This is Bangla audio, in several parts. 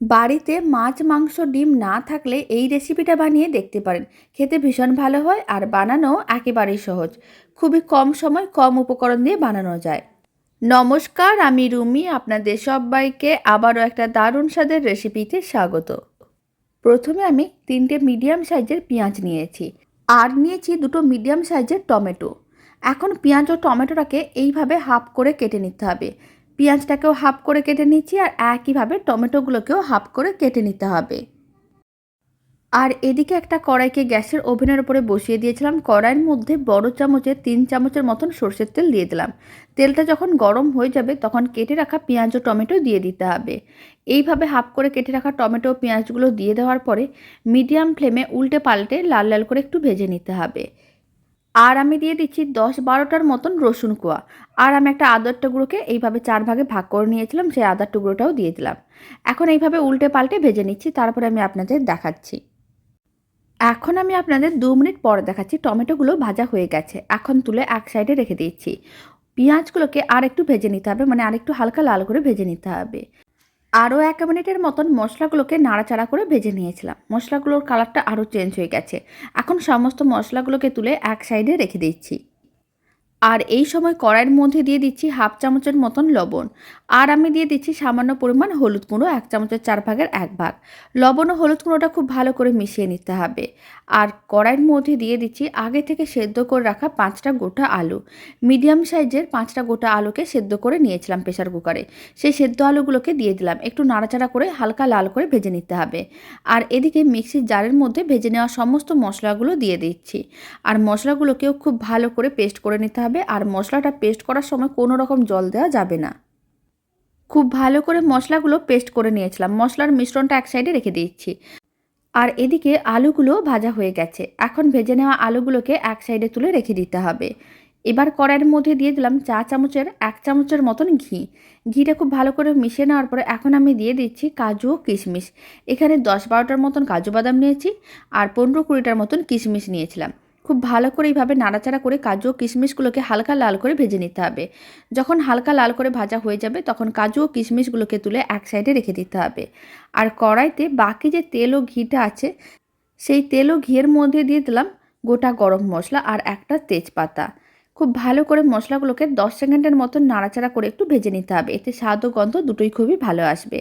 বাড়িতে মাছ, মাংস, ডিম না থাকলে এই রেসিপিটা বানিয়ে দেখতে পারেন। খেতে ভীষণ ভালো হয় আর বানানো একেবারেই সহজ। খুবই কম সময় কম উপকরণ দিয়ে বানানো যায়। নমস্কার, আমি রুমি। আপনাদের সবাইকে আবারও একটা দারুণ স্বাদের রেসিপিতে স্বাগত। প্রথমে আমি তিনটে মিডিয়াম সাইজের পেঁয়াজ নিয়েছি আর নিয়েছি দুটো মিডিয়াম সাইজের টমেটো। এখন পেঁয়াজ ও টমেটোটাকে এইভাবে হাফ করে কেটে নিতে হবে। পেঁয়াজটাকেও হাফ করে কেটে নিচ্ছি আর একইভাবে টমেটোগুলোকেও হাফ করে কেটে নিতে হবে। আর এদিকে একটা কড়াইকে গ্যাসের ওভেনের উপরে বসিয়ে দিয়েছিলাম। কড়াইয়ের মধ্যে বড় চামচে তিন চামচের মতন সর্ষের তেল দিয়ে দিলাম। তেলটা যখন গরম হয়ে যাবে তখন কেটে রাখা পেঁয়াজ ও টমেটো দিয়ে দিতে হবে। এইভাবে হাফ করে কেটে রাখা টমেটো ও পেঁয়াজগুলো দিয়ে দেওয়ার পরে মিডিয়াম ফ্লেমে উল্টে পাল্টে লাল লাল করে একটু ভেজে নিতে হবে। আর আমি দিয়ে দিচ্ছি দশ বারোটার মতন রসুন কোয়া। আর আমি একটা আদার টুকরোকে এইভাবে চার ভাগে ভাগ করে নিয়েছিলাম, সেই আদার টুকরোটাও দিয়ে দিলাম। এখন এইভাবে উল্টে পাল্টে ভেজে নিচ্ছি, তারপরে আমি আপনাদের দেখাচ্ছি। এখন আমি আপনাদের দু মিনিট পরে দেখাচ্ছি, টমেটোগুলো ভাজা হয়ে গেছে। এখন তুলে এক সাইডে রেখে দিচ্ছি। পেঁয়াজগুলোকে আর একটু ভেজে নিতে হবে মানে আর একটু হালকা লাল করে ভেজে নিতে হবে। আরও এক মিনিটের মতন মশলাগুলোকে নাড়াচাড়া করে ভেজে নিয়েছিলাম। মশলাগুলোর কালারটা আরও চেঞ্জ হয়ে গেছে। এখন সমস্ত মশলাগুলোকে তুলে এক সাইডে রেখে দিচ্ছি। আর এই সময় কড়াইয়ের মধ্যে দিয়ে দিচ্ছি হাফ চামচের মতন লবণ। আর আমি দিয়ে দিচ্ছি সামান্য পরিমাণ হলুদ গুঁড়ো, এক চামচের চার ভাগের এক ভাগ। লবণ ও হলুদ গুঁড়োটা খুব ভালো করে মিশিয়ে নিতে হবে। আর কড়াইয়ের মধ্যে দিয়ে দিচ্ছি আগে থেকে সেদ্ধ করে রাখা পাঁচটা গোটা আলু। মিডিয়াম সাইজের পাঁচটা গোটা আলুকে সেদ্ধ করে নিয়েছিলাম প্রেশার কুকারে। সেই সেদ্ধ আলুগুলোকে দিয়ে দিলাম। একটু নাড়াচাড়া করে হালকা লাল করে ভেজে নিতে হবে। আর এদিকে মিক্সির জারের মধ্যে ভেজে নেওয়া সমস্ত মশলাগুলো দিয়ে দিচ্ছি। আর মশলাগুলোকেও খুব ভালো করে পেস্ট করে নিতে হবে আর মশলাটা পেস্ট করার সময় কোনো রকম জল দেওয়া যাবে না। খুব ভালো করে মশলাগুলো পেস্ট করে নিয়েছিলাম। মশলার মিশ্রণটা এক সাইডে রেখে দিচ্ছি। আর এদিকে আলুগুলো ভাজা হয়ে গেছে। এখন ভেজে নেওয়া আলুগুলোকে এক সাইডে তুলে রেখে দিতে হবে। এবার কড়াইয়ের মধ্যে দিয়ে দিলাম চা চামচের এক চামচের মতন ঘি। ঘিটা খুব ভালো করে মিশিয়ে নেওয়ার পরে এখন আমি দিয়ে দিচ্ছি কাজু ও কিশমিশ। এখানে দশ বারোটার মতন কাজু বাদাম নিয়েছি আর পনেরো কুড়িটার মতন কিশমিশ নিয়েছিলাম। খুব ভালো করে এইভাবে নাড়াচাড়া করে কাজু ও কিশমিশগুলোকে হালকা লাল করে ভেজে নিতে হবে। যখন হালকা লাল করে ভাজা হয়ে যাবে, তখন কাজু ও কিশমিশগুলোকে তুলে এক সাইডে রেখে দিতে হবে। আর কড়াইতে বাকি যে তেল ও ঘিটা আছে, সেই তেল ও ঘিয়ের মধ্যে দিয়ে দিলাম গোটা গরম মশলা আর একটা তেজপাতা। খুব ভালো করে মশলাগুলোকে দশ সেকেন্ডের মতন নাড়াচাড়া করে একটু ভেজে নিতে হবে। এতে স্বাদ ও গন্ধ দুটোই খুবই ভালো আসবে।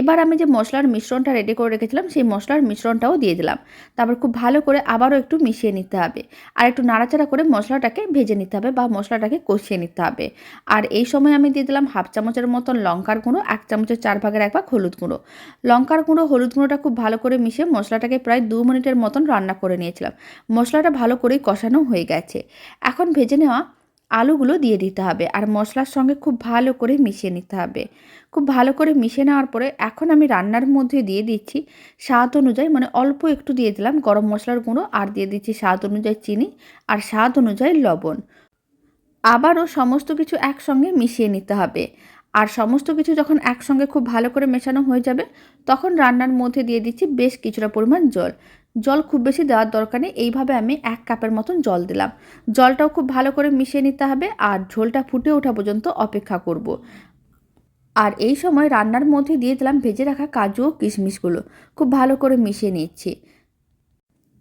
এবার আমি যে মশলার মিশ্রণটা রেডি করে রেখেছিলাম, সেই মশলার মিশ্রণটাও দিয়ে দিলাম। তারপর খুব ভালো করে আবারও একটু মিশিয়ে নিতে হবে। আর একটু নাড়াচাড়া করে মশলাটাকে ভেজে নিতে হবে বা মশলাটাকে কষিয়ে নিতে হবে। আর এই সময় আমি দিয়ে দিলাম হাফ চামচের মতন লঙ্কার গুঁড়ো, এক চামচের চার ভাগের এক ভাগ হলুদ গুঁড়ো। লঙ্কার গুঁড়ো, হলুদ গুঁড়োটা খুব ভালো করে মিশিয়ে মশলাটাকে প্রায় দু মিনিটের মতন রান্না করে নিয়েছিলাম। মশলাটা ভালো করেই কষানো হয়ে গেছে। এখন ভেজে নেওয়া আলুগুলো দিয়ে দিতে হবে আর মশলার সঙ্গে খুব ভালো করে মিশিয়ে নিতে হবে। খুব ভালো করে মিশিয়ে নেওয়ার পরে এখন আমি রান্নার মধ্যে দিয়ে দিচ্ছি স্বাদ অনুযায়ী মানে অল্প একটু দিয়ে দিলাম গরম মশলার গুঁড়ো আর দিয়ে দিচ্ছি স্বাদ অনুযায়ী চিনি আর স্বাদ অনুযায়ী লবণ। আবারও সমস্ত কিছু একসঙ্গে মিশিয়ে নিতে হবে। আর সমস্ত কিছু যখন একসঙ্গে খুব ভালো করে মেশানো হয়ে যাবে, তখন রান্নার মধ্যে দিয়ে দিচ্ছি বেশ কিছুটা পরিমাণ জল। জল খুব বেশি দেওয়ার দরকার নেই। এইভাবে আমি এক কাপের মতন জল দিলাম। জলটাও খুব ভালো করে মিশিয়ে নিতে হবে আর ঝোলটা ফুটে ওঠা পর্যন্ত অপেক্ষা করব। আর এই সময় রান্নার মধ্যে দিয়ে দিলাম ভেজে রাখা কাজু ও কিশমিশগুলো। খুব ভালো করে মিশিয়ে নিচ্ছি।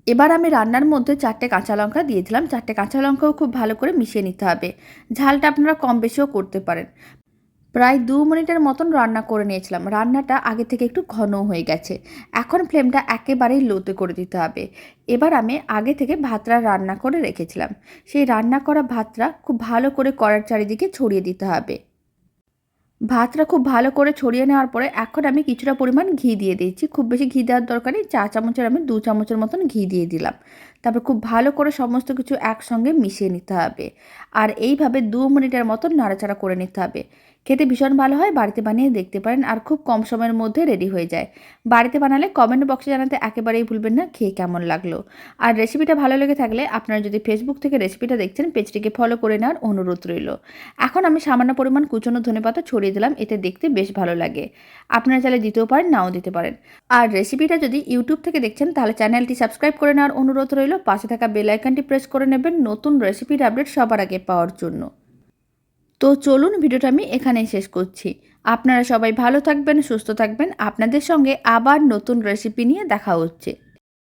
এবার আমি রান্নার মধ্যে চারটে কাঁচা লঙ্কা দিয়ে দিলাম। চারটে কাঁচা লঙ্কাও খুব ভালো করে মিশিয়ে নিতে হবে। ঝালটা আপনারা কম বেশিও করতে পারেন। প্রায় দু মিনিটের মতন রান্না করে নিয়েছিলাম। রান্নাটা আগে থেকে একটু ঘন হয়ে গেছে। এখন ফ্লেমটা একেবারেই লোতে করে দিতে হবে। এবার আমি আগে থেকে ভাতটা রান্না করে রেখেছিলাম। সেই রান্না করা ভাতটা খুব ভালো করে কড়ার চারিদিকে ছড়িয়ে দিতে হবে। ভাতটা খুব ভালো করে ছড়িয়ে নেওয়ার পরে এখন আমি কিছুটা পরিমাণ ঘি দিয়ে দিয়েছি। খুব বেশি ঘি দেওয়ার দরকার নেই। চা চামচের আমি দু চামচের মতন ঘি দিয়ে দিলাম। তারপর খুব ভালো করে সমস্ত কিছু একসঙ্গে মিশিয়ে নিতে হবে। আর এইভাবে দু মিনিটের মতন নাড়াচাড়া করে নিতে হবে। খেতে ভীষণ ভালো হয়, বাড়িতে বানিয়ে দেখতে পারেন আর খুব কম সময়ের মধ্যে রেডি হয়ে যায়। বাড়িতে বানালে কমেন্ট বক্সে জানাতে একেবারেই ভুলবেন না, খেয়ে কেমন লাগল। আর রেসিপিটা ভালো লেগে থাকলে আপনারা যদি ফেসবুক থেকে রেসিপিটা দেখছেন পেজটিকে ফলো করে নেওয়ার অনুরোধ রইল। এখন আমি সামান্য পরিমাণ কুচনো ধনেপাতা ছড়িয়ে দিলাম, এতে দেখতে বেশ ভালো লাগে। আপনারা চাইলে দিতেও পারেন, নাও দিতে পারেন। আর রেসিপিটা যদি ইউটিউব থেকে দেখছেন, তাহলে চ্যানেলটি সাবস্ক্রাইব করে নেওয়ার অনুরোধ রইল। পাশে থাকা বেল আইকনটি প্রেস করে নেবেন নতুন রেসিপির আপডেট সবার আগে পাওয়ার জন্য। তো চলুন ভিডিওটা আমি এখানেই শেষ করছি। আপনারা সবাই ভালো থাকবেন, সুস্থ থাকবেন। আপনাদের সঙ্গে আবার নতুন রেসিপি নিয়ে দেখা হচ্ছে।